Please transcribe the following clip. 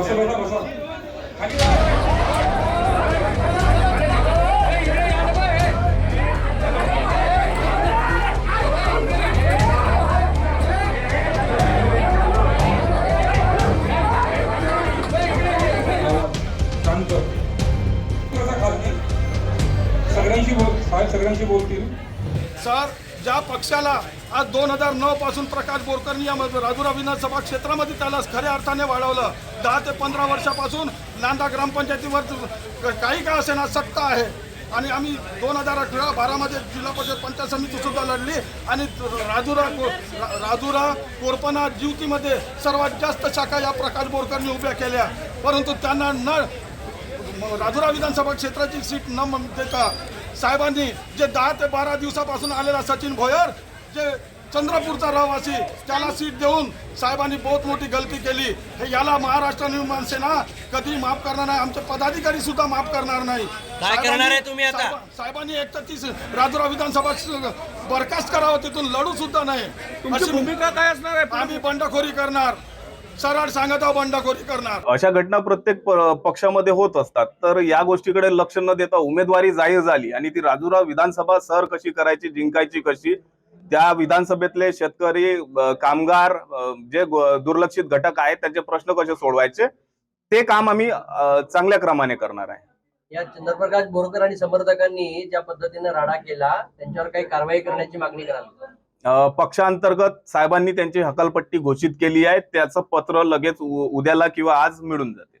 बसा बसा बसा खाली शांत बसा खाली सगळ्यांशी बोल साहेब सगळ्यांशी बोलतील सर ज्या पक्षाला आज दोन हजार नऊ पासून प्रकाश बोरकरनी या राजुरा विधानसभा क्षेत्रामध्ये त्याला खऱ्या अर्थाने वाढवलं. दहा ते पंधरा वर्षापासून नांदा ग्रामपंचायतीवर काही का असेना सत्ता आहे. आणि आम्ही दोन हजार अठरा बारामध्ये जिल्हा परिषद पंचायत समिती सुद्धा लढली आणि राजुरा को- राजुरा कोरपना जीवतीमध्ये सर्वात जास्त शाखा या प्रकाश बोरकरनी उभ्या केल्या. परंतु त्यांना न राजुरा विधानसभा क्षेत्राची सीट न देता साहेबांनी जे दहा ते बारा दिवसापासून आलेला सचिन भोयर जे चंद्रपूरचा रहिवासी त्याला सीट देऊन साहेबांनी बहुत मोठी गलती केली. हे याला महाराष्ट्र निर्माण सेना कधी माफ करणार नाही आमचे पदाधिकारी सुद्धा माफ करणार नाही. काय करणार आहे तुम्ही आता? साहेबा- साहेबांनी एक तर तीस राजुरा विधानसभा बरखास्त करावं तिथून लढू सुद्धा नाही. अशी भूमिका काय असणार आहे? आम्ही बंडखोरी करणार. सरळ सांगत आहोत बंडखोरी करणार. अशा घटना प्रत्येक प- पक्षामध्ये होत असतात. तर या गोष्टीकडे लक्ष न देता उमेदवारी जाहीर झाली आणि ती राजुरा विधानसभा सर कशी करायची जिंकायची कशी त्या विधानसभेतले शेतकरी कामगार अ, जे गो- दुर्लक्षित घटक आहेत त्यांचे प्रश्न कसे सोडवायचे ते काम आम्ही अ, चांगल्या क्रमाने करणार आहे. या चंद्रप्रकाश बोरकर आणि समर्थकांनी ज्या पद्धतीने राडा केला त्यांच्यावर काही कारवाई करण्याची मागणी कराल अ, पक्षांतर्गत साहेबांनी त्यांची हकालपट्टी घोषित केली आहे. त्याचं पत्र लगेच उद्याला किंवा आज मिळून जाते.